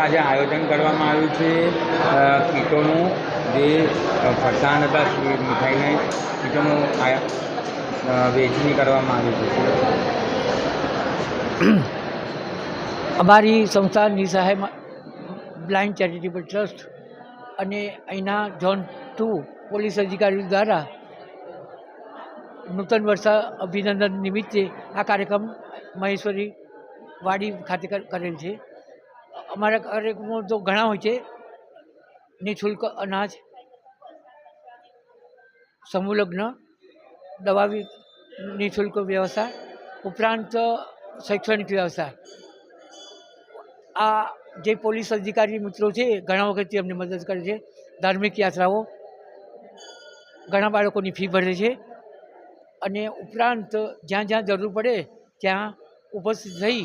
આજે આયોજન કરવામાં આવ્યું છે કીટોનું જે ફરસાણ હતા મીઠાઈને, કીટોનું વેચણી કરવામાં આવી છે. અમારી સંસ્થા નિસહાય બ્લાઇન્ડ ચેરિટેબલ ટ્રસ્ટ અને અહીંના ઝોન ટુ પોલીસ અધિકારીઓ દ્વારા નૂતન વર્ષ અભિનંદન નિમિત્તે આ કાર્યક્રમ મહેશ્વરી વાડી ખાતે કરેલ છે. અમારા કાર્યક્રમો તો ઘણા હોય છે. નિઃશુલ્ક અનાજ, સમૂહ લગ્ન દવા નિઃશુલ્ક વ્યવસ્થા ઉપરાંત શૈક્ષણિક વ્યવસ્થા આ જે પોલીસ અધિકારી મિત્રો છે ઘણા વખતથી અમને મદદ કરે છે. ધાર્મિક યાત્રાઓ, ઘણા બાળકોની ફી ભરે છે. અને ઉપરાંત જ્યાં જ્યાં જરૂર પડે, ત્યાં ઉપસ્થિત થઈ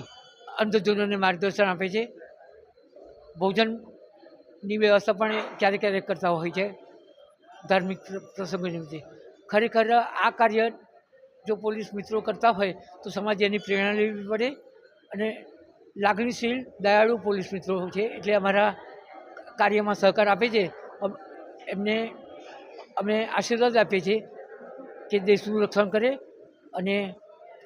અંધજનોને માર્ગદર્શન આપે છે. ભોજનની વ્યવસ્થા પણ ક્યારેક ક્યારેક કરતા હોય છે, ધાર્મિક પ્ર- પ્રસંગો નિમિત્તે ખરેખર આ કાર્ય જો પોલીસ મિત્રો કરતા હોય, તો સમાજ એની પ્રેરણા લેવી પડે અને લાગણીશીલ, દયાળુ પોલીસ મિત્રો છે એટલે અમારા કાર્યમાં સહકાર આપે છે. એમને અમે આશીર્વાદ આપીએ છીએ કે દેશનું રક્ષણ કરે અને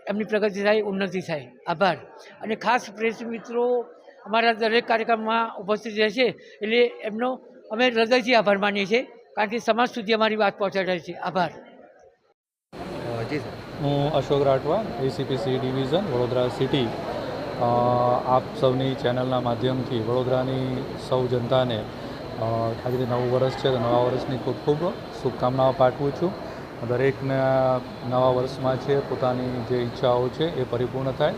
એમની પ્રગતિ થાય, ઉન્નતિ થાય. આભાર. અને ખાસ પ્રેસ મિત્રો અમારા દરેક કાર્યક્રમમાં ઉપસ્થિત રહે છે. એટલે એમનો અમે હૃદયથી આભાર માનીએ છીએ કારણ કે સમાજ સુધી અમારી વાત પહોંચાડે છે. આભાર. હું Ashok Rathwa ACPC division Vadodara city આપ સૌની ચેનલના માધ્યમથી વડોદરાની સૌ જનતાને આજે નવું વર્ષ છે તો નવા વર્ષની ખૂબ ખૂબ શુભકામનાઓ પાઠવું છું. દરેકના નવા વર્ષમાં છે પોતાની જે ઈચ્છાઓ છે એ પરિપૂર્ણ થાય.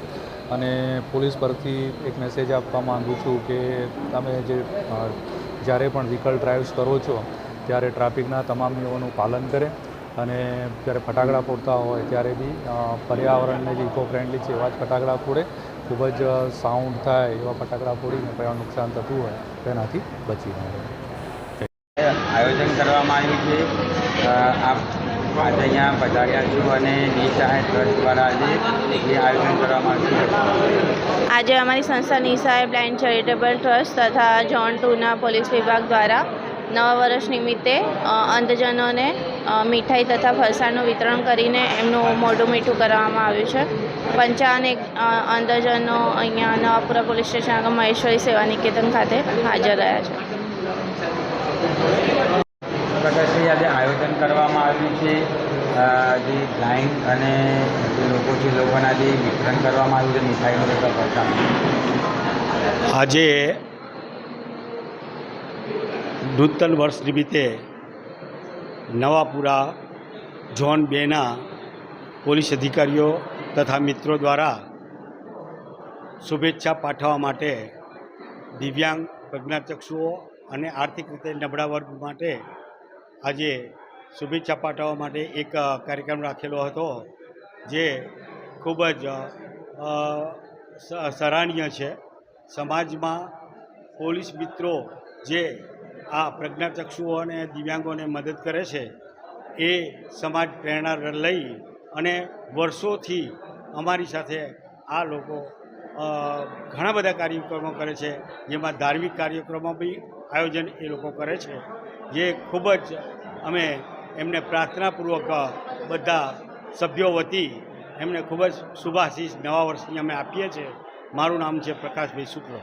અને પોલીસ પરથી એક મેસેજ આપવા માગું છું કે તમે જે જ્યારે પણ વ્હીકલ ડ્રાઇવ્સ કરો છો, ત્યારે ટ્રાફિકના તમામ નિયમોનું પાલન કરે અને જ્યારે ફટાકડા ફોડતા હોય ત્યારે બી પર્યાવરણને જે ઇકો ફ્રેન્ડલી છે એવા જ ફટાકડા ફોડે. ખૂબ જ સાઉન્ડ થાય એવા ફટાકડા ફોડીને પર્યાવરણ નુકસાન થતું હોય, તેનાથી બચી રહે. આયોજન કરવામાં આવ્યું છે. આપ આજે અહીંયા પધાર્યા છું અને નિસહાય ટ્રસ્ટ દ્વારા આજે આયોજન કરવામાં આવ્યું આજે અમારી સંસ્થા નિસાય બ્લાઇન્ડ ચેરિટેબલ ટ્રસ્ટ તથા જોન ટુના પોલીસ વિભાગ દ્વારા નવા વર્ષ નિમિત્તે અંધજનોને મીઠાઈ તથા ફરસાણનું વિતરણ કરીને એમનું મોઢું મીઠું કરવામાં આવ્યું છે. પંચાવન એક અંધજનો અહીંયા નવાપુરા પોલીસ સ્ટેશન આગળ મહેશ્વરી સેવા નિકેતન ખાતે હાજર રહ્યા છે. પ્રકાશભાઈ આજે આયોજન કરવામાં આવ્યું છે. જે બ્લાઇન્ડ અને જે લોકો છે લોકોના જે વિતરણ કરવામાં આવ્યું છે મીઠાઈનો કરતા આજે નૂતન વર્ષ નિમિત્તે નવાપુરા ઝોન બેના પોલીસ અધિકારીઓ તથા મિત્રો દ્વારા શુભેચ્છા પાઠવવા માટે દિવ્યાંગ પ્રજ્ઞાચક્ષુઓ અને આર્થિક રીતે નબળા વર્ગ માટે આજે શુભેચ્છા પાઠવવા માટે એક કાર્યક્રમ રાખેલો હતો જે ખૂબ જ સરાહનીય છે. સમાજમાં પોલીસ મિત્રો જે આ પ્રજ્ઞાચક્ષુઓ અને દિવ્યાંગોને મદદ કરે છે, એ સમાજ પ્રેરણા લઈ અને વર્ષોથી અમારી સાથે આ લોકો ઘણા બધા કાર્યક્રમો કરે છે. જેમાં ધાર્મિક કાર્યક્રમો બી આયોજન એ લોકો કરે છે. જે ખૂબ જ અમે એમને પ્રાર્થનાપૂર્વક બધા સભ્યો વતી એમને ખૂબ જ શુભાશીષ નવા વર્ષની અમે આપીએ છીએ. મારું નામ છે પ્રકાશભાઈ શુક્લ.